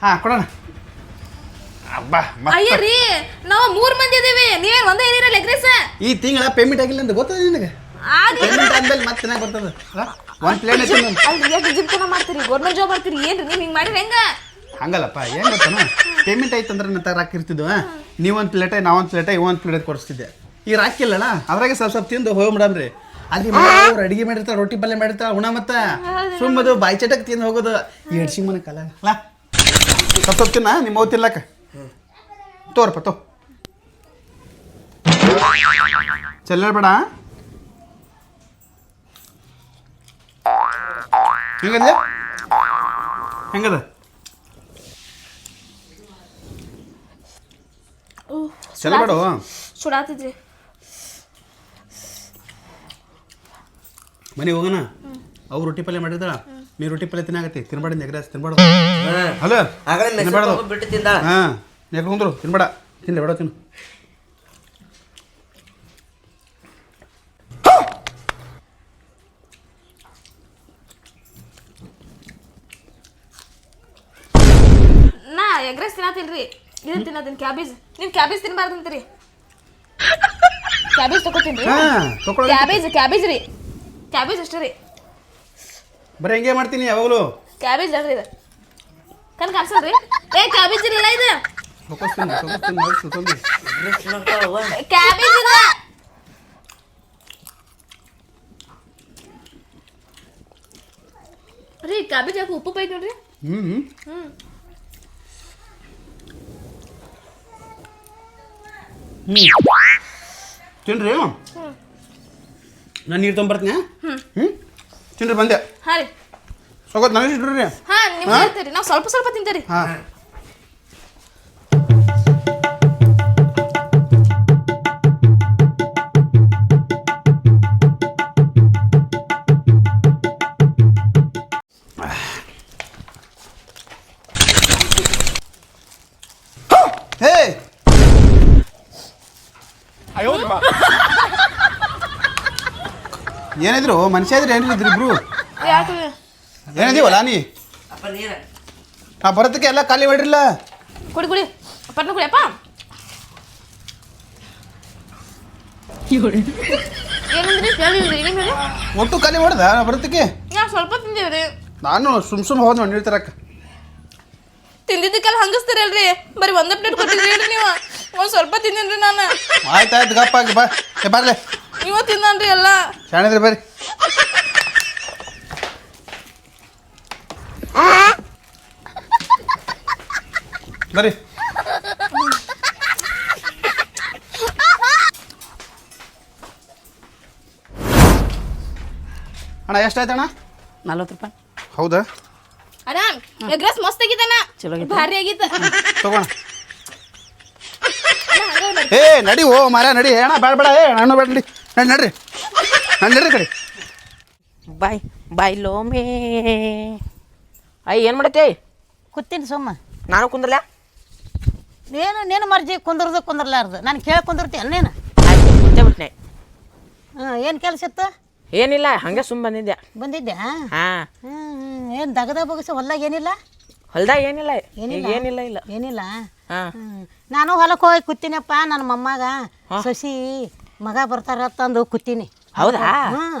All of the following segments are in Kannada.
ಹಾ ಕೊಡೋಣ. ಅಬ್ಬಾ. ಅಯ್ಯ ರೀ ನಾವು ಮೂರ್ ಮಂದಿ ಇದೀವಿ. ನೀವೇನ್ ಒಂದೇ ಏನಿರಲ್ಲ ಎಗ್ರೆಸ್ ಈ ತಿಂಗಳ ಪೇಮೆಂಟ್ ಆಗಿಲ್ಲ ಅಂತ ಗೊತ್ತದ ನಿನಗೆ? ಪೇಮೆಂಟ್ ಆದ್ಮೇಲೆ ಮತ್ತೆ ಚೆನ್ನಾಗಿ ಬರ್ತದ. ಒಂದು ಪ್ಲೇಟ್ ಜಿಮ್ತನ ಮಾಡ್ತೀರಿ? ಗೌರ್ಮೆಂಟ್ ಜಾಬ್ ಮಾಡ್ತೀರಿ? ಏನ್ರಿ ನೀವು ಹಿಂಗ್ ಮಾಡಿರಿ ಹೆಂಗ? ಹಂಗಲ್ಲಪ್ಪ, ಏನು ಗೊತ್ತಾನ? ಪೇಮೆಂಟ್ ಆಯ್ತು ಅಂದ್ರೆ ನಾ ತಗ ಹಾಕಿರ್ತಿದ್ವು ನೀವೊಂದು ಪ್ಲೇಟೆ ನಾವೊಂದು ಪ್ಲೇಟೆ ಇವೊಂದು ಪ್ಲೇಟ್ ಕೊಡಿಸ್ತಿದ್ದೆ. ಈಗ ರಾಕಿಲ್ಲಲ್ಲ ಅದ್ರಾಗೆ ಸ್ವಲ್ಪ ಸ್ವಲ್ಪ ತಿಂದು ಹೋಗಿ ಮೇಡಮ್ರಿ ಅಲ್ಲಿ ಅವ್ರು ಅಡಿಗೆ ಮಾಡಿರ್ತಾರೆ ರೊಟ್ಟಿ ಪಲ್ಯ ಮಾಡಿರ್ತಾರೆ ಉಣ ಮತ್ತ ಸುಮ್ಮದು ಬಾಯಿ ಚಟಕ್ ತಿಂದು ಹೋಗೋದು. ಎಡ್ಸಿ ಮನೆ ಕಲ. ಅಲ್ಲ ಸ್ವಲ್ಪ ಸ್ವಲ್ಪ ತಿನ್ನ, ನಿಮ್ಮ ಅವ್ವ ತಿನ್ಲಕ್ಕ. ತೋರ್ಪ ತೋ. ಚೆಲ್ಲಬೇಡ ಹೆಂಗದ ಹೆಂಗದ? ಚೆಲ್ಲಬೇಡ ಸುಡಾತಿದ್ರಿ ಮನೆ ಹೋಗೋಣ? ಅವ್ರು ರೊಟ್ಟಿ ಪಲ್ಯ ಮಾಡಿದಾಳ ನೀ ರೊಟ್ಟಿ ಪಲ್ಯ ತಿನ್ನಾಗತ್ತಿ ತಿನ್ಬೇಡ ನೆಗ್ರಾಸ್ ತಿನ್ಬಾರ್ದು ಹಲೋ ಆಗಲೇ ಮೆಸೇಜ್ ಬಿಟ್ಟು ತಿಂದ? ಹಾ ನೆಗ್ಕೊಂಡ್ರು ತಿನ್ಬೇಡ. ತಿನ್ಲಿ ಬೇಡ ತಿನ್ನು. ನಾ ಎಗ್ರೆಸ್ ತಿನ್ನತಿಲ್ರಿ ಇದು ತಿನ್ನತೀನಿ ಕ್ಯಾಬೇಜ್ ನೀವು ಕ್ಯಾಬೇಜ್ ತಿನ್ಬಾರ್ದಂತೀರಿ ಕ್ಯಾಬೇಜ್ ತಗೋತೀನಿ ಹಾ ಕ್ಯಾಬೇಜ್ ಕ್ಯಾಬೇಜ್ ರೀ. ಕ್ಯಾಬೇಜ್ ಅಷ್ಟೇ ರೀ. ಬರೀ ಹೆಂಗೆ ಮಾಡ್ತೀನಿ ಯಾವಾಗಲೂ. ಕ್ಯಾಬೇಜ್ ಅಲ್ರಿ ಇದು. ಕಣ್ ಕಾಣಿಸಲ್ರಿ ಏ ಕ್ಯಾಬೇಜ್ ಇಲ್ಲ ಇದು. ಮಾಡಿ ಕ್ಯಾಬೇಜ್ ಇಲ್ಲ. ರೀ ಕ್ಯಾಬೇಜ್ ಯಾಕೆ ಉಪ್ಪು ಬೈಕ್ ನೋಡ್ರಿ. ಹ್ಞೂ ಹ್ಞೂ ತಿನ್ರಿ? ನಾನು ನೀರು ತೊಗೊಂಬರ್ತೀನಿ? ಹ್ಞೂ ತಿನ್ರಿ ಬಂದೆ. ಹಾ ರೀ. ಸೊಗೋತ್ ನನಗೆ ಇಡ್ರಿ ಹಾ ನಿಮ್ಗೆ ಹೇಳ್ತೀರಿ ನಾವು ಸ್ವಲ್ಪ ಸ್ವಲ್ಪ ತಿಂತೀರಿ ಹೇ. ಏನಿದ್ರು ಮನುಷ್ಯ ಇದ್ರಿ ಏನಿದ್ರು ಇಬ್ರು ಯಾಕೆ? ಏನಿದೀವಲ್ಲ ನೀ? ಅಪ್ಪ ನೀರ. ಆ ಬರೋದಕ್ಕೆ ಎಲ್ಲ ಖಾಲಿ ಮಾಡಿರಲ್ಲ ಕುಡಿ ಕುಡಿ. ಪಟ್ನ ಕುಡಿಯಪ್ಪ ಏನಂದ್ರಿ? ಹೇಳಿದ್ರಿ ಏನೇನು ಹೇಳಿ ಒಟ್ಟು ಖಾಲಿ ಮಾಡ್ದ ಬರೋದಕ್ಕೆ ನಾವು ಸ್ವಲ್ಪ ತಿಂದೇವ್ರಿ. ನಾನು ಸುಮ್ ಸುಮ್ ಹೋದ್ ನೋಡಿ ತರಕ ತಿಂದಿದ್ದಕ್ಕೆಲ್ಲ ಹಂಗಸ್ತೀರಲ್ರಿ? ಬರಿ ಒಂದೇ ಪ್ಲೇಟ್ ಕೊಟ್ಟಿದ್ರಿ ಹೇಳ್ರಿ ನೀವು? ಒಂದು ಸ್ವಲ್ಪ ತಿಂದಿನ್ರಿ ನಾನು. ಆಯ್ತಾಯ್ತು ಆಯ್ತು ಗಪ್ಪ ಆಗಿ ಬಾ. ಏ ಬರ್ಲೆ. ನೀವು ತಿಂದನ್ರಿ ಎಲ್ಲ. ಶಾಣಿದ್ರಿ ಬರ್ರಿ. ಬರ್ರಿ. ಅಣ್ಣ ಎಷ್ಟಾಯ್ತಣ್ಣ? ನಲ್ವತ್ತು ರೂಪಾಯಿ. ಹೌದಾ? ಆರಾಮ್. ಮಸ್ತ್ ಚಲೋ ಆಗೈತೆ? ಭಾರಿ ಆಗಿತ್ತ. ತಗೋಣ. ಏ ನಡಿ ಓ ಮರ ನಡಿ. ಅಣ್ಣ ಬೇಡ ಬೇಡ. ಏ ಅಣ್ಣ ಬೇಡ ನಡಿ. ನಡಿ ನಡ್ರಿ. ನಡಿ ನಡ್ರಿ ಕಡೆ. ಬಾಯ್ ಬಾಯ್ ಲೋಮೆ. ಅಯ್ಯ ಏನು ಮಾಡತ್ತೆ? ಕೂತೀನಿ ಸುಮ್ಮ. ನಾನು ಕುಂದ್ರಲ್ಲ ನೀನು ನೀನು ಮರ್ಜಿ ಕುಂದ್ರದು ಕುಂದ್ರಲಾರ್ದು. ನಾನು ಕೇಳಿ ಕುಂದಿರ್ತೀಯ ನೀನು. ಆಯ್ತು ಬಿಟ್ಟೆ ಬಿಟ್ನೆ. ಹಾಂ ಏನು ಕೆಲಸ ಇತ್ತು? ಏನಿಲ್ಲ ಹಂಗೆ ಸುಮ್ಮ ಬಂದಿದ್ದೆ. ಬಂದಿದ್ದೆ ಹಾಂ. ಹ್ಞೂ ಏನು ದಗದ ಬಗಸ ಹೊಲ್ದಾಗ ಏನಿಲ್ಲ? ಹೊಲ್ದಾಗ ಏನಿಲ್ಲ ಏನಿಲ್ಲ? ಏನಿಲ್ಲ ಇಲ್ಲ. ಏನಿಲ್ಲ? ಹ್ಮ್. ನಾನು ಹೊಲಕ್ಕೆ ಹೋಗಿ ಕೂತೀನಪ್ಪ ನನ್ನ ಮೊಮ್ಮಗ ಸಸಿ ಮಗ ಬರ್ತಾರತ್ತಂದು ಕೂತೀನಿ. ಹೌದಾ? ಹ್ಞೂ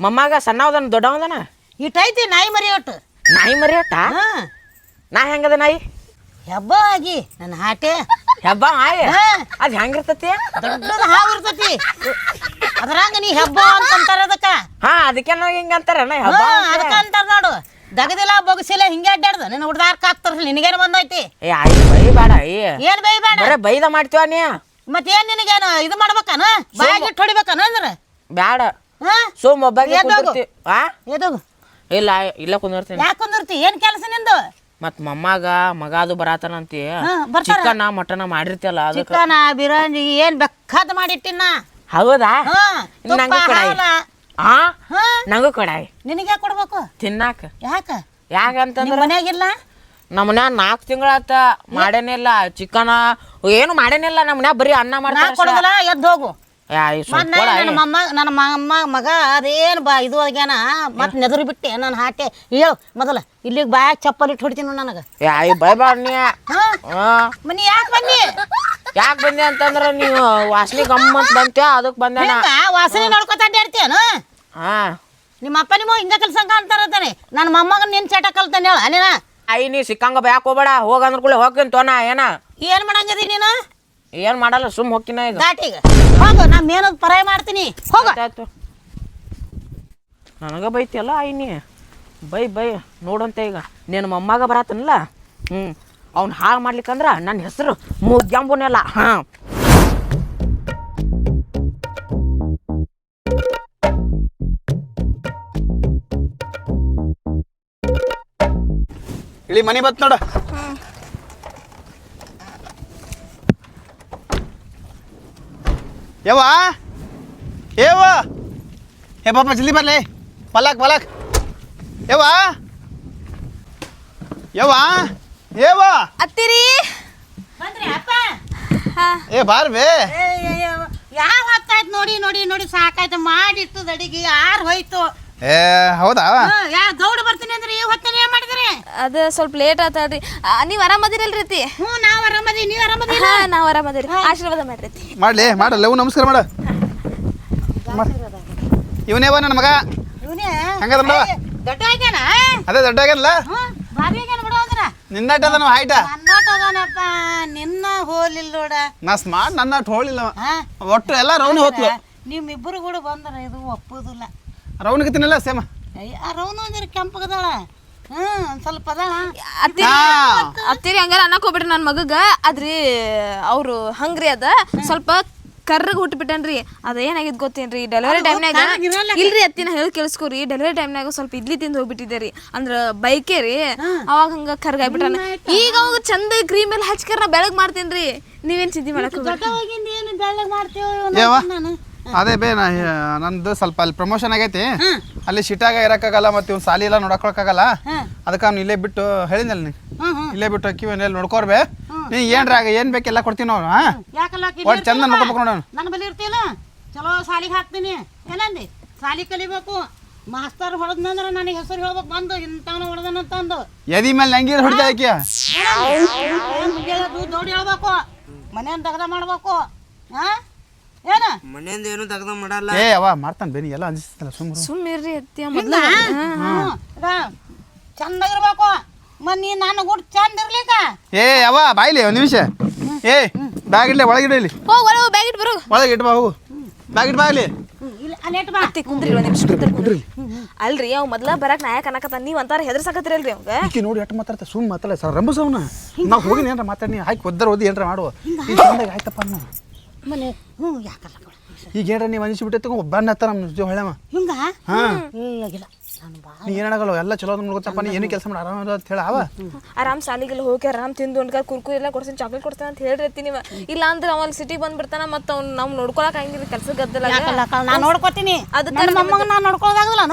ಮಮ್ಮಾಗ ಸಣ್ಣವದನ ದೊಡ್ಡವದನ ಇಟ್ಟೈತಿ ನಾಯಿ ಮರಿ ಒಟ್ಟು. ನಾಯಿ ಮರಿ ಹಾಂ. ನಾ ಹೆಂಗದ ನಾಯಿ? ಹೆಬ್ಬ ಆಗಿ ನನ್ನ ಹಾಟೆ. ಹೆಬ್ಬ ಆಯ್? ಹಾ. ಅದು ಹೆಂಗಿರ್ತತಿ? ದೊಡ್ಡದ ಹಾವು ಇರ್ತತಿ. ಅದ್ರಾಗ ನೀ ಹೆಬ್ಬ ಅಂತ ಅಂತಾರ ಅದಕ್ಕ. ಹಾ ಅದಕ್ಕೆ ಹಿಂಗ ಅಂತಾರ ಹೆಬ್ಬ ಹಾ, ಅಂತಾರೆ. ಅದಕ್ಕ ಅಂತಾರ ನೋಡು. ದಗದಿಲ್ಲ ಬೊಗಸಿಲ್ಲ ಹಿಂಗೆ ಅಡ್ಡಾಡ್ದ. ನಿನ್ನ ಹುಡ್ದಾರ್ಕ ಹಾಕ್ತಾರ ನಿನಗೇನು ಬಂದೈತಿ ಏ ಆಯ್ ಬೈ ಬೇಡ ಏ. ಏನ್ ಬೈಬೇಡ? ಬರೇ ಬೈದ ಮಾಡ್ತೀವ ನೀ? ಮತ್ತೇನ್ ನಿನಗೇನು ಇದು ಮಾಡ್ಬೇಕನ? ಬಾಯಾಗಿಟ್ಟು ಹೊಡಿಬೇಕನ ಅಂದ್ರ? ಬ್ಯಾಡ. ಹಾ? ಸುಮ್ ಒಬ್ಬಾಗೆ ಎದ್ದೋಗು. ಕುಂದಿರ್ತಿ. ಆ? ಎದೋಗು ಇಲ್ಲ ಇಲ್ಲ ಕುಂದಿರ್ತೀನಿ. ಯಾಕೆ ಕುಂದಿರ್ತಿ? ಏನ್ ಕೆಲಸ ನಿಂದು? ಮತ್ ಮಮ್ಮಗ ಮಗ ಅದು ಬರಾತನಂತಿ. ಹಾ, ಬರ್ತಾರ. ಚಿಕನ ಮಟನ ಮಾಡಿರ್ತಿಯಲ್ಲ ಅದಕ್ಕೆ. ಚಿಕನ ಬಿರಿಯಾನಿ ಏನ್ ಬೇಕಾದ ಮಾಡಿಟ್ಟಿನ? ಹೌದಾ? ಹಾ ತುಪ್ಪ ನಂಗೂ ಹಾಲ. ಆ? ನಂಗೂ ಕೊಡಾಯಿ. ನಿನಗೆ ಕೊಡ್ಬೇಕು? ತಿನ್ನಾಕ. ಯಾಕ? ಯಾಕಂತಂದ್ರೆ ಮನ್ಯಾಗಿಲ್ಲ? ನಮ್ಮ ಮನ್ಯಾಗ ನಾಲ್ಕು ತಿಂಗಳಾತ. ಮಾಡೇನಿಲ್ಲ ಚಿಕನ ಏನು ಮಾಡೇನಿಲ್ಲ ನಮ್ಮ ಮನ್ಯಾಗ ಬರೀ ಅನ್ನ ಮಾಡ್ತಾರೆ ಎದ್ದು ಹೋಗು. ನನ್ನ ಮಮ್ಮ ನನ್ನ ಮೊಮ್ಮ ಮಗ ಅದೇನು ಬಾ ಇದು ಆಗ್ಯಾನ ಮತ್ತೆ ನೆದರು ಬಿಟ್ಟೆ ನಾನು ಹಾಟೆ. ಹೇಳು ಮೊದಲ ಇಲ್ಲಿಗೆ ಬಾಯಾಗ ಚಪ್ಪಲಿ ಇಟ್ಟು ಹೊಡಿತೀನಿ ನನಗೆ. ಬಾಯ್ ಬಾ ನೀ. ಯಾಕೆ ಬನ್ನಿ? ಯಾಕೆ ಬಂದೆ ಅಂತಂದ್ರೆ ನೀವು ವಾಸನೆ ಗಮ್ಮತ್ ಬಂತೆ ಅದಕ್ಕೆ ಬಂದೆ ಹೆಂಗ ವಾಸನೆ ನೋಡ್ಕೊತ ಅಡ್ಡಾಡ್ತೀಯನು ಹಾ. ನಿಮ್ಮ ಅಪ್ಪ ನಿಮ್ಮ ಹಿಂಗ ಕೆಲಸ ಅಂತಾರತಾನೆ ನನ್ನ ಮೊಮ್ಮಗ ನಿನ್ ಚಟ ಕಲ್ತಾನೆ ಹೇಳ ನೀನ ಐ ನೀ ಸಿಕ್ಕಂಗ ಬ್ಯಾಕ್ ಹೋಗ್ಬೇಡ ಹೋಗ ಅಂದ್ರ ಕೂಡ ಹೋಗ್ತೀನಿ ತೋನ ಏನ? ಏನ್ ಮಾಡಂಗದಿ ನೀನು? ಏನ್ ಮಾಡಲ್ಲ ಸುಮ್ ಹೋಗ್ತೀನ ಈಗ. ಘಾಟಿಗೆ ಹೋಗು ನಾ ಮೇನದ್ ಪರಾಯ ಮಾಡ್ತೀನಿ. ಹೋಗ. ಆಯ್ತು ನನಗ ಬೈತಿಯಲ್ಲ ಐ ನೀ. ಬೈ ಬೈ ನೋಡಂತೆ ಈಗ. ನಿನ್ನ ಮೊಮ್ಮಗ ಬರತ್ತನಲ್ಲ ಹ್ಞೂ ಅವ್ನು ಹಾಳು ಮಾಡ್ಲಿಕ್ಕಂದ್ರ ನನ್ನ ಹೆಸರು ಮುಗ್ಯಾಂಬುನೆಲ್ಲ ಹಾ. ಇಳಿ ಮನಿ ಬತ್ ನೋಡ. ಯವ್ವ? ಏವ ಏ ಪಾಪ, ಜಲ್ದಿ ಬರ್ಲಿ. ಪಲಾಕ್ ಪಲಾಕ್. ಯವ್ವ? ಯವ್ವ? ಏವ? ಅತ್ತಿರಿ. ಬಂದ್ರಿ ಅಪ್ಪ. ಹಾ. ಏ ಬಾರ್ ಬೇ ಯಾವ ಹೊತ್ತಾಯ್ತು ನೋಡಿ ನೋಡಿ ನೋಡಿ ಸಾಕಾಯ್ತು. ಮಾಡಿತ್ತು ಅಡಿಗೆ ಯಾರು ಹೋಯ್ತು? ಏ ಹೌದಾ? ಯಾ ದೌಡ್ ಬರ್ತೀನಿ ಅಂದ್ರೆ ಈ ಹೊತ್ತಲ್ಲಿ ಏನ್ ಮಾಡಿದ್ರಿ? ಅದು ಸ್ವಲ್ಪ ಲೇಟ್ ಆತಾಡ್ರಿ ನೀವು ಆರಾಮದಿರಲ್ರಿ ಅತ್ತಿ? ಹ್ಞೂ ನಾವ್ ಆರಾಮದಿ ನೀವ್ ಆರಾಮದಿ ಹಾ ನಾವು ಆರಾಮದಿರಿ. ಆಶೀರ್ವಾದ ಮಾಡ್ರಿ ಅತ್ತಿ. ಮಾಡ್ಲಿ ಮಾಡಲ್ಲ. ಲವ್ ನಮಸ್ಕಾರ ಮಾಡ. ಇವನೇವ ನನ್ನ ಮಗ? ಇವನೇ? ಹಂಗದ ದೊಡ್ಡ ಆಗ್ಯಾನ? ಅದೇ ದೊಡ್ಡ ಆಗ್ಯಾನಲ್ಲ? ಭಾರಿ ಆಗ್ಯಾನ ಬಿಡೋದ್ರ ನಿನ್ನಟ ಅದ ನಾವು ಹೈಟ ನನ್ನೋಟ ಅದಾನಪ್ಪ ನಿನ್ನ ಹೋಲಿಲ್ಲ ನೋಡ. ನಾ ಸ್ಮಾರ್ಟ್ ನನ್ನ ಹೋಳಿಲ್ಲ ಹಾ? ಒಟ್ಟು ಎಲ್ಲ ರೌನ್ ಹೋತ್ಲು. ನಿಮ್ಮಿಬ್ಬರು ಕೂಡ ಬಂದ್ರ ಇದು ಒಪ್ಪುದಿಲ್ಲ. ರೌನ್ಗೆ ತಿನ್ನಲ್ಲ ಸೇಮ? ಅಯ್ಯ ರೌನ ಒಂದಿರ ಕೆಂಪಗದಾಳ ಹ್ಮ್ ಒಂದ್ ಸ್ವಲ್ಪ ಅದಾಳ. ಅತ್ತಿರಿ ಹಂಗಾರ ಅನ್ನಕ್ ಹೋಗ್ಬಿಡ್ರಿ ನನ್ನ ಮಗಗ. ಆದ್ರಿ ಅವ್ರು ಹಂಗ್ರಿ ಅದ. ಸ್ವಲ್ಪ ಕರ್ರಗ್ ಹುಟ್ಬಿಟ್ಟನ್ರಿ ಅದ ಏನಾಗಿದ್ ಗೊತ್ತೇನ್ರಿ ಡೆಲಿವರಿ ಟೈಮ್ನಾಗ. ಇಲ್ರಿ ಅತ್ತಿನ ಹೇಳಿ ಕೇಳಿಸ್ಕೊರಿ ಡೆಲಿವರಿ ಟೈಮ್ನಾಗ ಸ್ವಲ್ಪ ಇಡ್ಲಿ ತಿಂದು ಹೋಗ್ಬಿಟ್ಟಿದ್ದೆ ರೀ ಅಂದ್ರ ಬೈಕೆ ರೀ ಅವಾಗ ಹಂಗ ಕರ್ಗಾಗ್ಬಿಟ್ಟಾನ ಈಗ ಅವಾಗ ಚಂದ ಕ್ರೀಮ್ ಎಲ್ಲ ಹಚ್ಕರ್ ನಾ ಬೆಳಗ್ ಮಾಡ್ತೇನ್ರಿ. ನೀವೇನ್ ಸಿದ್ದಿ ಮಾಡಕ್ ಅದೇ ಬೇ ನಾ ನಂದು ಸ್ವಲ್ಪ ಅಲ್ಲಿ ಪ್ರಮೋಷನ್ ಆಗೈತಿ. ಅಲ್ಲಿ ಶಿಟಾಗ ಇರಕ್ಕಾಗಲ್ಲ ಮತ್ತೆ ಇವ್ನು ಸಾಲಿ ಎಲ್ಲ ನೋಡಕ್ಕಾಗಲ್ಲ ಅದಕ್ಕೆ ಅವ್ನು ಇಲ್ಲೇ ಬಿಟ್ಟು ಹೇಳಿದ್ನಲ್ಲ ನೀ ಹ್ಮ್ ಹ್ಮ್. ಇಲ್ಲೇ ಬಿಟ್ಟು ಅಕ್ಕಿ ಎಲ್ಲಿ ನೋಡ್ಕೋರ್ಬೇ ನೀ ಏನ್ರ ಆಗ ಏನ್ ಬೇಕೆಲ್ಲ ಕೊಡ್ತೀನಿ ನಾವು ಹಾ? ಯಾಕಲ್ಲ ಆಕಿ ಚಂದ ನೋಡ್ಬೇಕು ನೋಡೋಣ ನನ್ನ ಬಳಿ ಇರ್ತಿಲ್ಲ ಚಲೋ ಸಾಲಿಗೆ ಹಾಕ್ತೀನಿ. ಏನಂದಿ? ಸಾಲಿ ಕಲಿಬೇಕು. ಮಾಸ್ತರ್ ಹೊಡೆದ್ನಂದ್ರ ನನಗೆ ಹೆಸರು ಹೇಳ್ಬೇಕು ಬಂದು ಇಂಥವನ ಹೊಡೆದನಂತಂದು ಎದಿ ಮೇಲೆ ನಂಗೀರ್ ಹೊಡಿತಾ ಆಕಿ ಮುಗಿಯೋದು ದೌಡಿ ಹೇಳ್ಬೇಕು. ಮನೆಯನ್ನು ದಗದ ಮಾಡ್ಬೇಕು. ಹಾ? ಏನ? ಮನೆಯಿಂದ ಏನು ತೆಗ್ದ ಮಾಡಲ್ಲ. ಏ ಅವ ಮಾಡ್ತಾನೆ ಬೇನಿ ಎಲ್ಲ ಅನ್ಸಿಸ್ತಲ್ಲ ಸುಮ್ಮನೆ ಸುಮ್ನಿರ್ರಿ ಅತ್ತಿ ಹಿಂಗ ಚಂದಾಗಿರ್ಬೇಕು. ಮತ್ ನೀ ನನ್ನ ಗುಡ್ ಚಂದ ಇರ್ಲಿಕ್ಕ ಏ ಅವ ಬಾಯ್ಲಿ ಒಂದು ನಿಮಿಷ. ಏ ಬ್ಯಾಗ್ ಇಡ್ಲಿ ಒಳಗಿಡ ಇಲ್ಲಿ. ಹೋಗ್ ಒಳಗೆ ಬ್ಯಾಗ್ ಇಟ್ ಬರು. ಒಳಗೆ ಇಟ್ ಬಾ ಹೋಗು. ಬ್ಯಾಗ್ ಇಟ್ಟು ಬಾ ಇಲ್ಲಿ. ಅತ್ತಿ ಕುಂದ್ರಿ ಒಂದ್ ನಿಮಿಷ ಕುಂದ್ರಿ ಕುಂದ್ರಿ. ಅಲ್ರಿ ಅವ್ ಮೊದ್ಲ ಬರಾಕ್ ನಾಯಕ ಅನ್ನಕತ್ತ ನೀವ್ ಅಂತಾರ ಹೆದರ್ಸಾಕತ್ತಿರಲ್ರಿ ಅವಂಗ? ಈಕಿ ನೋಡಿ ಎಟ್ ಮಾತಾಡ್ತ ಸುಮ್ ಮಾತಾಡ ಸರ್ ರಂಬಸವನ ನಾವು ಹೋಗಿ ಏನ್ರ ಮಾತಾಡಿ ಹಾಕಿ ಒದ್ದರ ಓದಿ ಏನ್ರ ಮಾಡುವ ಈಗ ಚಂದಾಗಿ ಆಯ್ತಪ್ಪ ಅನ್ನ. ಮನೆ. ಹ್ಞೂ ಯಾಕಲ್ಲ ಕೊಡು. ಈಗ ಏನ್ರ ನೀವು ಅನಿಸ್ಬಿಟ್ಟೈತೆ ಒಬ್ಬನ ಹತ್ತ ನಮ್ಮ ಜೊತೆ ಹೊಳೆಮ ಹಿಂಗ? ಹಾ. ಆಗಿಲ್ಲ. ನಾನು ಬಾ. ನೀ ಏನಾಗಲ್ಲ ಎಲ್ಲ ಚಲೋ ನೋಡ್ಕೊತಪ್ಪ ನೀ ಏನು ಕೆಲಸ ಮಾಡಿ ಆರಾಮ ಅಂತ ಹೇಳ ಅವ ಆರಾಮ್ ಸಾಲಿಗೆಲ್ಲ ಹೋಗಿ ಆರಾಮ್ ತಿಂದು ಉಂಡ್ಕ ಕುರ್ಕುರಿ ಎಲ್ಲ ಕೊಡ್ತೀನಿ ಚಾಕ್ಲೇಟ್ ಕೊಡ್ತೀನಿ ಅಂತ ಹೇಳ್ರಿ ನೀವು. ಇಲ್ಲ ಅಂದ್ರೆ ಸಿಟಿ ಸಿಟಿಗೆ ಬಂದ್ಬಿಡ್ತಾನ ಮತ್ತೆ ಅವ್ನು ನಾವು ನೋಡ್ಕೊಳಕ್ ಹಂಗಿಲ್ಲ ಕೆಲಸ ಗದ್ದಲ ಯಾಕಲ್ಲ ನಾನು ನೋಡ್ಕೋತೀನಿ. ನಮ್ಮ ನನ್ನ ಮೊಮ್ಮಗ ನಾನು ನೋಡ್ಕೊಳ್ಳೋದಾಗಲ್ಲ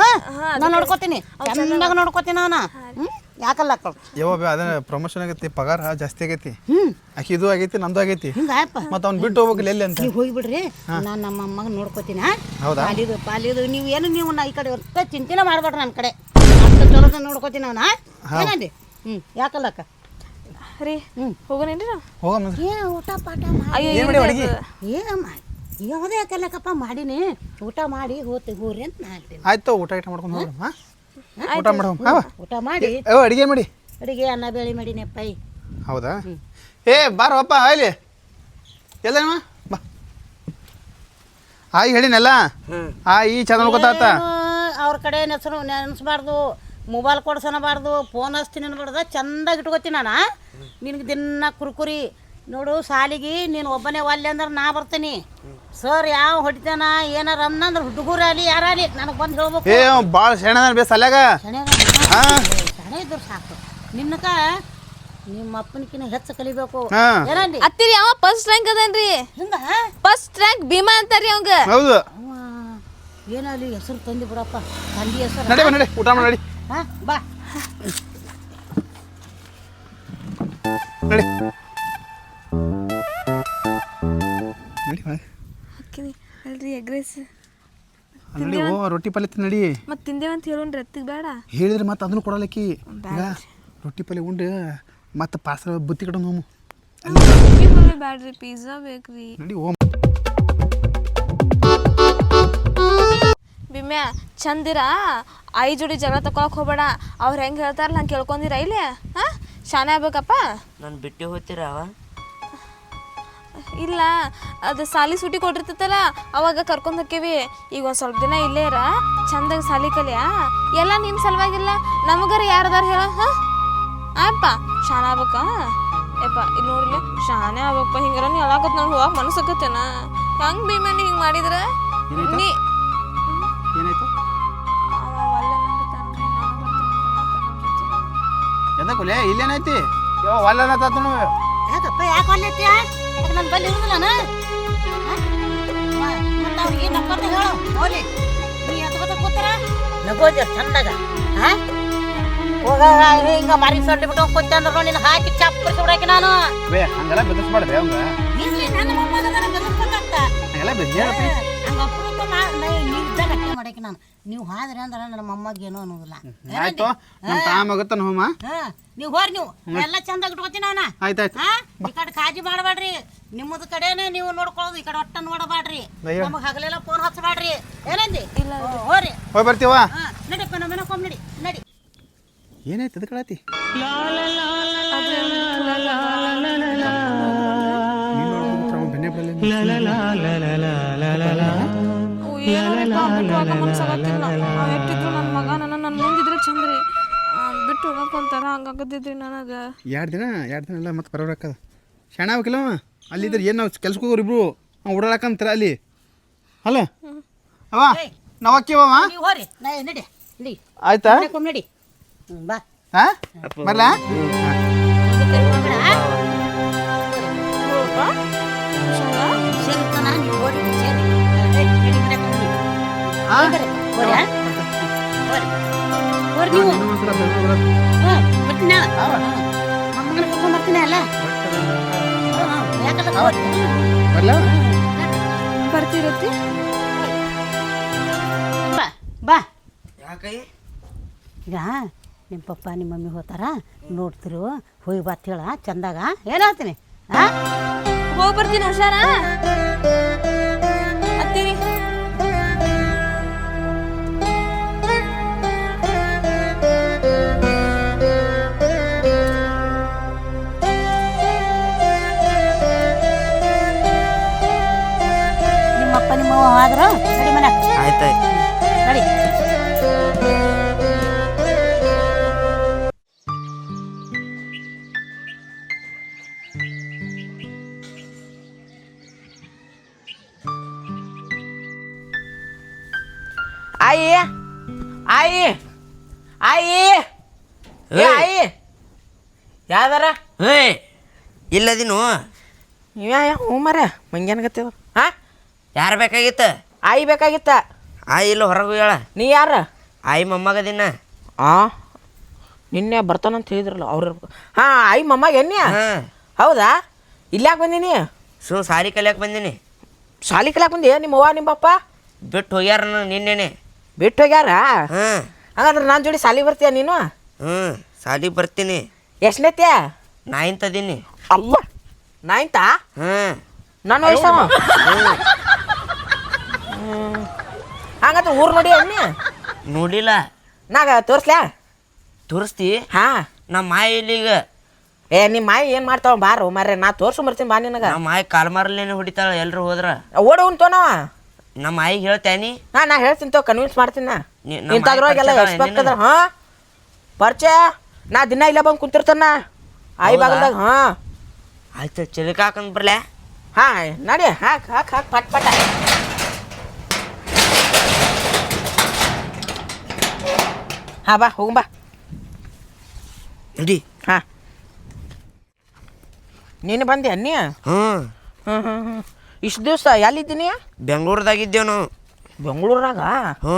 ನಾನು ನೋಡ್ಕೋತೀನಿ. ಚಂದಾಗ ನೋಡ್ಕೋತೀನಿ ಅವನ. ಯಾಕಲ್ಲ ಅಕ್ಕಳು? ಯಾವ ಬೇ ಅದೇ ಪ್ರಮೋಷನ್ ಆಗೈತಿ ಪಗಾರ ಜಾಸ್ತಿ ಆಗೈತಿ. ಹ್ಞೂ ಆಕಿ ಇದು ಆಗೈತಿ ನಂದು ಆಗೈತಿ. ಹಿಂಗಪ್ಪ ಮತ್ತೆ ಅವ್ನು ಬಿಟ್ಟು ಹೋಗ್ಬೇಕಿಲ್ಲ ಎಲ್ಲಿ ಅಂತ. ನೀವು ಹೋಗ್ಬಿಡ್ರಿ. ನಾನು ನಮ್ಮ ಅಮ್ಮಗ ನೋಡ್ಕೋತೀನಿ ಹೌದಾ? ಪಾಲಿದು ಪಾಲಿದು ನೀವು ಏನು ನೀವು ನಾ ಈ ಕಡೆ ಒಟ್ಟ ಚಿಂತೆನೆ ಮಾಡ್ಬೇಡ್ರಿ ನನ್ನ ಕಡೆ. ಅಷ್ಟು ಚಲೋದ ನೋಡ್ಕೋತೀನಿ ಅವನ ಏನಂದಿ? ಹ್ಞೂ ಯಾಕಲ್ಲ ಅಕ್ಕ? ರೀ ಹೋಗೋನೇನ್ರಿ ನಾವು? ಹೋಗಮ್ಮ ಏ ಊಟ ಪಾಠ ಮಾಡಿ. ಅಯ್ಯೋ ಏನ್ ಮಾಡಿ ಅಡ್ಗಿ? ಏ ಮಾಡಿ ಯಾವುದೇ ಯಾಕಲ್ಲಕ್ಕಪ್ಪ ಮಾಡೀನಿ. ಊಟ ಮಾಡಿ ಹೋತಿ ಹೋಗ್ರಿ ಅಂತ ನಾ ಹೇಳ್ತೀನಿ. ಆಯ್ತು ಊಟ ಗಿಟ ಮಾಡ್ಕೊಂಡು ಹೋಗೋಣ ಹಾ. ಊಟ ಹಾವ. ಊಟ ಮಾಡಿ. ಯಾವ ಅಡಿಗೆ ಮಾಡಿ. ಅಡಿಗೆ ಅನ್ನ ಬೇಳೆ ಮಾಡಿ ನೆಪ್ಪೈ ಹೌದಾ? ಏ ಬಾರಪ್ಪ ಆಯ್ಲಿ ಎಲ್ಲಮ್ಮ ಬಾ. ಆಯ್ ಹೇಳಿನಲ್ಲ? ಆ ಈ ಚಂದ ಗೊತ್ತಾತ ಅವ್ರ ಕಡೆ ಹೆಸರು ನೆನೆಸ್ಬಾರ್ದು. ಮೊಬೈಲ್ ಕೊಡ್ಸನಬಾರ್ದು ಫೋನ್ ಹಚ್ತೀನಿ ಅನ್ಬಾರ್ದು ಚಂದಾಗಿ ಇಟ್ಕೋತೀನಿ ನಾನು ನಿನಗೆ ದಿನ ಕುರ್ಕುರಿ ನೋಡು ಸಾಲಿಗೆ ನೀನು ಒಬ್ಬನೇ ಒಲ್ಲೆ ಅಂದ್ರೆ ನಾ ಬರ್ತೀನಿ. ಸರ್ ಯಾವ ಹೊಡಿತಾನ ಏನಾರ ಅನ್ನಂದ್ರೆ ಹುಡುಗರು ಅಲ್ಲಿ ಯಾರಾಲಿ ನನಗೆ ಬಂದು ಹೇಳ್ಬೇಕು. ಏ ಭಾಳ ಸೆಣೆ ಇದ್ರು ಸಾಕು. ನಿನ್ನಕ ನಿಮ್ಮ ಅಪ್ಪನಕಿನ ಹೆಚ್ಚು ಕಲಿಬೇಕು. ಏನಂದಿ? ಅತ್ತಿರಿ ಅವ ಫಸ್ಟ್ ರ್ಯಾಂಕ್ ಅದನ್ರಿ. ಹಿಂಗ? ಫಸ್ಟ್ ರ್ಯಾಂಕ್ ಭೀಮಾ ಅಂತಾರಿ ಅವಂಗ. ಹೌದು. ಅವ ಏನಲ್ಲಿ ಹೆಸರು ತಂದಿ ಬಿಡಪ್ಪ. ತಂದಿ ಹೆಸರು. ನಡಿ ನಡಿ. ಊಟ ಮಾಡಿ ನಡಿ. ಹಾ ಬಾ. ನಡಿ. ಅಲ್ರಿ ಎಗ್ರೆಸ್. ನಡಿ ಓ ರೊಟ್ಟಿ ಪಲ್ಯ ತಿನ್ನಡಿ. ನಡಿ ಮತ್ತೆ ತಿಂದೇವಂತ ಹೇಳೋಣ್ರಿ ಅತ್ತಿಗೆ ಬೇಡ. ಹೇಳಿದ್ರೆ ಮತ್ತೆ ಅದನ್ನು ಕೊಡಲಕ್ಕಿ. ಈಗ ರೊಟ್ಟಿ ಪಲ್ಯ ಉಂಡು ಮತ್ತೆ ಪಾರ್ಸಲ್ ಬುತ್ತಿ ಕಡೆ ಹೋಮು ಬ್ಯಾಡ್ರಿ ಪಿಜ್ಜಾ ಬೇಕ್ರಿ. ನಡಿ ಓಮ್ ಬಿಮ್ಯಾ ಚಂದಿರ ಐ ಜೋಡಿ ಜಗಳ ತಕೊಳಕ್ ಹೋಗ್ಬೇಡ. ಅವ್ರು ಹೆಂಗೆ ಹೇಳ್ತಾರಲ್ಲ ಹಂಗೆ ಕೇಳ್ಕೊಂಡಿರ ಇಲ್ಲಿ? ಹಾಂ? ಶಾನೆ ಆಗ್ಬೇಕಪ್ಪ? ನಾನು ಬಿಟ್ಟು ಹೋಗ್ತೀರಾ ಅವ? ಇಲ್ಲ ಅದು ಸಾಲಿ ಸೂಟಿ ಕೊಟ್ಟಿರ್ತೈತಲ್ಲ ಅವಾಗ ಕರ್ಕೊಂಡು ಹೋಕ್ಕೇವಿ. ಈಗ ಒಂದು ಸ್ವಲ್ಪ ದಿನ ಇಲ್ಲೇ ಇರ ಚಂದಾಗ ಸಾಲಿ ಕಲಿಯಾ. ಎಲ್ಲ ನಿನ್ನ ಸಲುವಾಗಿಲ್ಲ ನಮಗಾರ ಯಾರದಾರ ಹೇಳ ಹಾಂ? ಆಯಪ್ಪ ಶಾನೆ ಆಗ್ಬೇಕ? ಯಪ್ಪ ಇಲ್ಲಿ ನೋಡಿಲ್ಲ ಶಾನೆ ಆಗ್ಬೇಕಪ್ಪ ಹಿಂಗಾರ ನೀ ಹೇಳಾಕತ್ ನೋಡಿ ಹೋಗಕ್ಕೆ ಮನಸ್ಸಕ್ಕತ್ತೇನ ಹೆಂಗ್ ಭೀಮನಿ ಹಿಂಗೆ ಮಾಡಿದ್ರ? ನೀ ಏನಾಯ್ತು? ಇಲ್ಲೇನೈತಿ ಯಾವ ಒಲ್ಲ ತಾತನು. ಯಾಕಪ್ಪ ಯಾಕೆ ಒಲ್ಲೆತ್ತೀಯ? ಯಾಕೆ ನನ್ನ ಬಲ್ಲಿ ಇರುದಿಲ್ಲನ ಮತ್ತೆ ಅವ್ರಿಗೆ ನಕ್ಕಂತ ಹೇಳು. ಹೋಲಿ ನೀ ಎತ್ಕೊತ ಕೂತಾರ? ನಗೋಜ ಚಂದಾಗ? ಹಾ? ಹೋಗ ಹಿಂಗ ಮಾರಿ ಸೊಳ್ಳಿ ಬಿಟ್ಟು ಕೂತ ಅಂದ್ರೆ ನಿನ್ನ ಹಾಕಿ ಚಪ್ಪರಿಸಿ ಬಿಡಕ್ಕೆ ನಾನು. ಬೇ ಹಂಗೆಲ್ಲ ಬೆದರ್ಸ್ಬಾರ್ದೆ ಅವಂಗ. ಇಲ್ಲಿ ನನ್ನ ಮೊಮ್ಮಗನ ಬೆದರ್ಸ್ಬೇಕಂತ ಹಂಗೆಲ್ಲ ಬೆದ್ ಮಾಡಕ್ಕೆ ನಾನು. ನೀವು ಹಾದ್ರಿ ಅಂದ್ರೆ ನನ್ನ ಮೊಮ್ಮಗ ಏನೋ ಅನ್ನೋದಿಲ್ಲ. ಆಯ್ತು ನಮ್ಮ ಹೋಮ? ನೀವು ಹೋರಿ ನೀವು. ಎಲ್ಲ ಚಂದ ಇಟ್ಕೋತೀನಿ ಅವನ. ಆಯ್ತಾಯ್ತು ಈ ಕಡೆ ಕಾಜಿ ಮಾಡಬೇಡ್ರಿ. ನಿಮ್ಮದ ಕಡೆನೇ ನೀವು ನೋಡ್ಕೊಳ್ಳೋದು. ಈ ಕಡೆ ಒಟ್ಟ ನೋಡಬೇಡ್ರಿ. ನಮಗೆ ಹಗಲೆಲ್ಲ ಫೋನ್ ಹಚ್ಚಬೇಡ್ರಿ. ಏನಂದಿ? ಇಲ್ಲ ಹೋರಿ. ಹೋಗಿ ಬರ್ತೀವ? ನಡಿ ನಡಿಪ್ಪ ನಮ್ಮ ಮನೆ ನಡಿ ನಡಿ. ಏನಾಯ್ತು ಲಾಲ ಲಾಲ ಬೆನ್ನೆ ಬಿಟ್ಟು ಹೋಗಕ್ ಮನ್ಸಾಗತ್ತಿಲ್ಲ. ಅವ್ ಎಷ್ಟಿದ್ರು ನನ್ ಮಗ ನನ್ನ ನನ್ನ ಮುಂದಿದ್ರೆ ಚಂದ್ರಿ. ರೀ ಬಿಟ್ಟು ಹೋಗಕ್ ಒಂಥರ ಹಂಗಾಗತ್ತಿದ್ರಿ ನನಗ. ಎರಡು ದಿನ ಎರಡು ದಿನ ಎಲ್ಲ ಮತ್ತೆ ಬರೋರಕ್ಕದ ಶಾಣ ಆಗ್ಬೇಕಿಲ್ಲ ಅವ ಅಲ್ಲಿದ್ರೆ ಏನು ನಾವು ಕೆಲ್ಸಕ್ಕೆ ಹೋಗೋರು ಇಬ್ರು? ಅವ್ನು ಓಡಾಡಕಂತಾರ ಅಲ್ಲಿ? ಅಲ್ಲ ಅವ ನಾವು ಅಕ್ಕಿವ ನೀವು ಹೋರಿ ನಾ ನಡಿ ನಡಿ. ಆಯ್ತಾ? ನಡಿ. ಬಾ. ಹಾ ಬರ್ಲಾ? ಬರ್ತಿರತ್ತಿ. ಬಾ ಬಾ. ಯಾಕೈ ಈಗ ನಿಮ್ಮ ಪಪ್ಪ ನಿಮ್ಮ ಮಮ್ಮಿ ಹೋತಾರ ನೋಡ್ತಿರು ಹೋಗಿ ಬಾ ಹೇಳ ಚಂದಾಗ. ಏನಾಗ್ತೀನಿ ಹೋಗಿ ಬರ್ತೀನಿ ಹುಷಾರ. ಆಯ್ತಾಯ್ತು. ನಡಿ. ಆಯಿ ಆಯಿ ಆಯಿ. ಏ ಆಯಿ. ಯಾವ್ದಾರ? ಹೇ ಇಲ್ಲದಿನು ಇವ ಹ್ಞೂ ಮರ ಮಂಗ್ಯಾನಗತ್ತದ ಹಾ? ಯಾರು ಬೇಕಾಗಿತ್ತು? ಆಯಿ ಬೇಕಾಗಿತ್ತ? ಆಯ್ ಇಲ್ಲ ಹೊರಗೆ ಹೇಳ ನೀ ಯಾರ? ಆಯ್ ಮೊಮ್ಮಗದಿನ ಆ? ನಿನ್ನೆ ಬರ್ತಾನಂತ ಹೇಳಿದ್ರಲ್ಲ ಅವ್ರ ಹಾಂ ಆಯಿ ಮೊಮ್ಮಗ ಎನ್ನಿ ಹಾಂ. ಹೌದಾ? ಇಲ್ಯಾಕೆ ಬಂದೀನಿ ಸು ಸಾರಿ ಕಲಿಯಕ್ಕೆ ಬಂದೀನಿ. ಶಾಲಿ ಕಲಿಯಕ್ಕೆ ಬಂದಿ? ನಿಮ್ಮ ಅವ್ವ ನಿಮ್ಮಪ್ಪ ಬಿಟ್ಟು ಹೋಗ್ಯಾರ ನಾನು ನಿನ್ನೆನೆ. ಬಿಟ್ಟು ಹೋಗ್ಯಾರ? ಹಾಂ. ಹಂಗಂದ್ರೆ ನಾನು ಜೋಡಿ ಸಾಲಿ ಬರ್ತೀಯ ನೀನು? ಹ್ಞೂ ಸಾಲಿ ಬರ್ತೀನಿ. ಎಷ್ಟನೇತ್ಯ? ನಾಯಿಂತ ಅದೀನಿ. ಅಲ್ಲ ನಾಯ್ತಾ? ಹಾಂ ನನ್ನ ವಯಸ್ಸವ? ಹಂಗಂತ ಊರು ನೋಡಿ ಅಣ್ಣ ನೋಡಿಲ್ಲ. ನಾಗ ತೋರ್ಸ್ಲಾ? ತೋರಿಸ್ತಿ? ಹಾ. ನಮ್ಮ ಮಾಯಿ ಇಲ್ಲಿಗ. ಏ ನಿಮ್ಮ ಮಾಯಿ ಏನು ಮಾಡ್ತಾವ? ಬಾರು ಮಾರ್ರೆ ನಾ ತೋರ್ಸು ಬರ್ತೀನಿ ಬಾ ನಿನಗ. ನಮ್ಮ ಮಾಯಿ ಕಾಲ್ಮಾರಲ್ಲೇನೆ ಹೊಡಿತಾಳ ಎಲ್ರು ಹೋದ್ರ. ಓಡು ತೋನವ. ನಮ್ಮ ಮಾಯಿಗೆ ಹೇಳ್ತೇನಿ. ಹಾ ನಾ ಹೇಳ್ತೀನಿ ತೋ ಕನ್ವಿನ್ಸ್ ಮಾಡ್ತೀನಿ ನಾ. ನೀ- ನಮ್ಮ ಇಂಥದ್ರೊಳಗೆಲ್ಲ ಮಾಯಿ ಪರಿಚಯ ಎಕ್ಸ್ಪೆಕ್ಟ್ ಅದಾಳ. ಅದ ಹಾ? ಪರಿಚಯ? ನಾ ದಿನ ಇಲ್ಲ ಬಂದು ಕುಂತಿರ್ತಾನ ಆಯಿ ಹೌದಾ? ಬಾಗಲ್ದಾಗ ಹಾ. ಆಯ್ತು ಚಿಲಕ ಹಾಕಂದ್ ಬರ್ಲೆ. ಹಾ ನಡಿ ಹಾಕ್ ಹಾಕ್ ಹಾಕ್ ಪಟ್ ಪಟ. ಹಾ ಬಾ ಹೋಗ್ ಬಾ ನಡಿ ಹಾ ನೀನು ಬಂದೆ ಅನ್ನಿ ಹ್ಞೂ ಹ್ಞೂ ಹ್ಞೂ ಹ್ಞೂ ಇಷ್ಟು ದಿವಸ ಎಲ್ಲಿದ್ದೀನಿ ಬೆಂಗ್ಳೂರ್ದಾಗಿದ್ದೇವ್ ನಾವು. ಬೆಂಗಳೂರಾಗ ಹ್ಞೂ.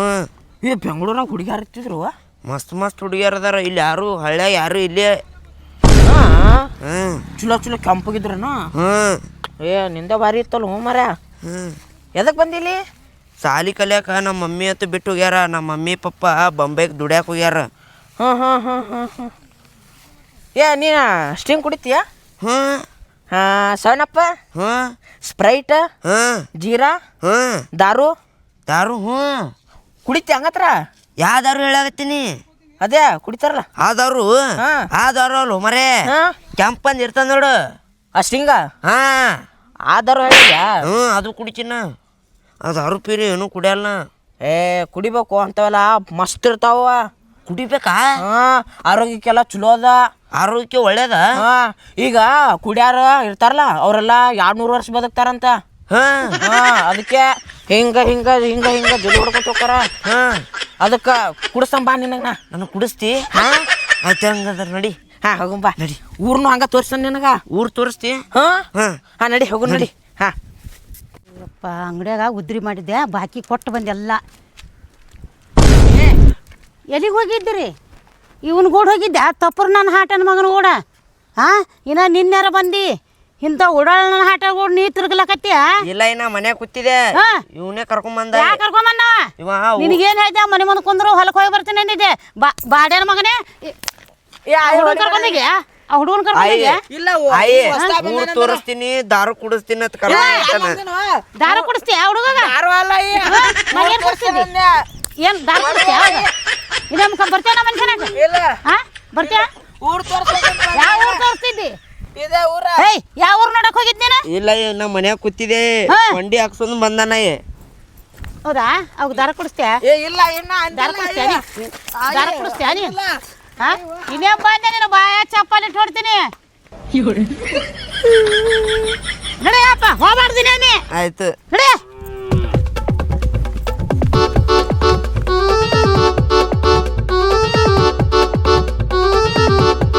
ಏ ಬೆಂಗಳೂರಾಗ ಹುಡುಗಿಯಾರ ಇರ್ತಿದ್ರು ಮಸ್ತ್ ಮಸ್ತ್ ಹುಡುಗಿಯರ್ ಅದಾರ. ಇಲ್ಲಿ ಯಾರು ಹಳ್ಳ್ಯಾಗ ಯಾರು ಇಲ್ಲೇ. ಹ್ಞೂ. ಚಲೋ ಚಲೋ ಕೆಂಪಗಿದ್ರನ? ಹ್ಞೂ. ಏ ನಿಂದ ಭಾರಿ ಇತ್ತಲ್ಲ ಹ್ಞೂ ಮರ ಹ್ಞೂ. ಎದಕ್ಕೆ ಬಂದಿಲ್ಲಿ ಸಾಲಿ ಕಲಿಯಾಕ ನಮ್ಮ ಮಮ್ಮಿ ಅಂತ ಬಿಟ್ಟು ಹೋಗ್ಯಾರ ನಮ್ಮ ಮಮ್ಮಿ ಪಪ್ಪ ಬೊಂಬೆಗೆ ದುಡ್ಯಾಕ ಹೋಗ್ಯಾರ. ಹ್ಞೂ ಹಾಂ ಹ್ಞೂ ಏ ನೀನು ಸ್ಟಿಂಗ್ ಕುಡಿತೀಯ? ಹ್ಞೂ ಹಾಂ ಸಣ್ಣಪ್ಪ ಹ್ಞೂ ಸ್ಪ್ರೈಟ್ ಹ್ಞೂ ಜೀರಾ? ಹ್ಞೂ ದಾರು? ದಾರು ಹ್ಞೂ. ಕುಡಿತಿ ಹಂಗತ್ರ? ಯಾವ ದಾರು ಹೇಳಾಗತ್ತೀನಿ ಅದೇ ಕುಡಿತಾರಲ್ಲ. ಆ ದಾರು? ಹಾ. ಆ ದಾರು ಅಲ್ಲ ಮರೇ. ಹಾಂ. ಕೆಂಪಂದ್ ಇರ್ತದ ನೋಡು. ಆ ಸ್ಟಿಂಗ ಹಾ. ಆ ದಾರು ಹೇಳಿದ್ಯಾ? ಹ್ಞೂ ಅದು ಕುಡಿತೀನ ಆ ಅರುಪಿರಿ ಪೀರಿ ಏನು ಕುಡಿಯಲ್ಲ ಏ ಕುಡಿಬೇಕು ಅಂತವಲ್ಲ ಮಸ್ತ್ ಇರ್ತಾವ. ಕುಡಿಬೇಕಾ? ಹಾ ಆರೋಗ್ಯಕ್ಕೆಲ್ಲ ಚಲೋ ಅದ. ಆರೋಗ್ಯಕ್ಕೆ ಒಳ್ಳೇದ? ಹಾ ಈಗ ಕುಡಿಯಾರ ಇರ್ತಾರಲ್ಲ ಅವರೆಲ್ಲ ಎರಡು ನೂರು ವರ್ಷ ಬದುಕ್ತಾರಂತ. ಹಾ. ಹಾ ಅದಕ್ಕೆ ಹಿಂಗ ಹಿಂಗ ಹಿಂಗ ಹಿಂಗ ಜೊತೆ ಹೊಡ್ಕೊತ ಹೋಗ್ತಾರ. ಹಾ. ಅದಕ್ಕೆ ಕುಡಿಸ್ತಂಬಾ ನಿನಗ ನಾ. ನನಗೆ ಕುಡಿಸ್ತಿ. ಹಾ. ಆಯ್ತು ಹಂಗದ್ರ ನಡಿ. ಹಾ ಹೋಗುಂಬಾ ನಡಿ. ಊರ್ನು ಹಂಗ ತೋರಿಸ್ತಾನೆ ನಿನಗ? ಊರು ತೋರಿಸ್ತಿ? ಹಾ. ಹಾ. ನಡಿ ಹೋಗು ನಡಿ. ಹಾ. ಅಂಗಡಿಯಾಗ ಉದ್ರಿ ಮಾಡಿದ್ದೆ ಬಾಕಿ ಕೊಟ್ಟು ಬಂದೆಲ್ಲ. ಎಲ್ಲಿಗೆ ಹೋಗಿದ್ದೀರಿ? ಇವನು ಗೋಡ್ ಹೋಗಿದ್ದೆ ತಪ್ಪರು ನನ್ನ ಹಾಟನ ಮಗನ ಕೂಡ ಹಾಂ ಇನ್ನ ನಿನ್ನೆರ ಬಂದಿ? ಇಂಥ ಉಡಾಳ ನನ್ನ ಹಾಟ ಕೂಡ ನೀ ತಿರುಗಲಕತ್ತೀಯಾ ಇಲ್ಲ ಇನ್ನ ಮನೆ ಕೂತಿದೆ. ಇವನೇ ಕರ್ಕೊಂಡ್ ಬಂದ. ಯಾಕೆ ಕರ್ಕೊಂಬಂದವ ಇವ ನಿನಗೇನು ಹೇಳ್ದೆ ಮನೆ ಮುಂದೆ ಕುಂದ್ರು ಹೊಲಕ್ಕೆ ಹೋಗಿ ಬರ್ತೀನಿ ಅಂದಿದ್ದೆ. ಬಾ ಬಾಡ್ಯಾನ ಮಗನೇ. ಯಾ ಆ ಹುಡುಗನ್ ಇಲ್ಲ ಊರ್ ತೋರಿಸ್ತೀನಿ ದಾರು ಕುಡಿಸ್ತೀನಿ ಅಂತ ದಾರ ಕುಡಿಸ್ತೀಯ ಹುಡುಗ ಏನ್ ದಾರ ಕುಡಿಸ್ತೀಯ ಮನುಷ್ಯನಾಗ ಇಲ್ಲ. ಹಾ ಬರ್ತೀಯ? ಊರ್ ತೋರ್ಸ್ಬೇಕಂತ ಯಾವ ಊರ್ ತೋರಿಸ್ತಿದ್ದಿ? ಇದೇ ಊರ. ಏಯ್ ಯಾವ ಊರ್ ನೋಡಕ್ ಇಲ್ಲ ನಾ ಮನ್ಯಾಗ ಕೂತಿದೆ ಹಾ. ಹಾಕ್ಸೊಂದ್ ಬಂದಾನ ಏ. ಹೌದಾ? ಅವಾಗ ದಾರ ಕುಡಿಸ್ತೀಯ? ಏ ಇಲ್ಲ ಇನ್ನ ದಾರ ಕುಡಿಸ್ತೀಯ ನೀ? ದಾರ ಕುಡಿಸ್ತೀಯ ನೀ? ಹಾ ಇನ್ನೇ ಬಂದೆ ನೀನು? ಬಾಯ ಚಪ್ಪಲಿ ಇಟ್ಕೊಡ್ತೀನಿ ಹೊಡ್ತೀನಿ. ನಡೆಯಪ್ಪ ಹೋಗ್ಬಾರ್ದಿನಿ ನೀ ಆಯ್ತು. ನಡೆ.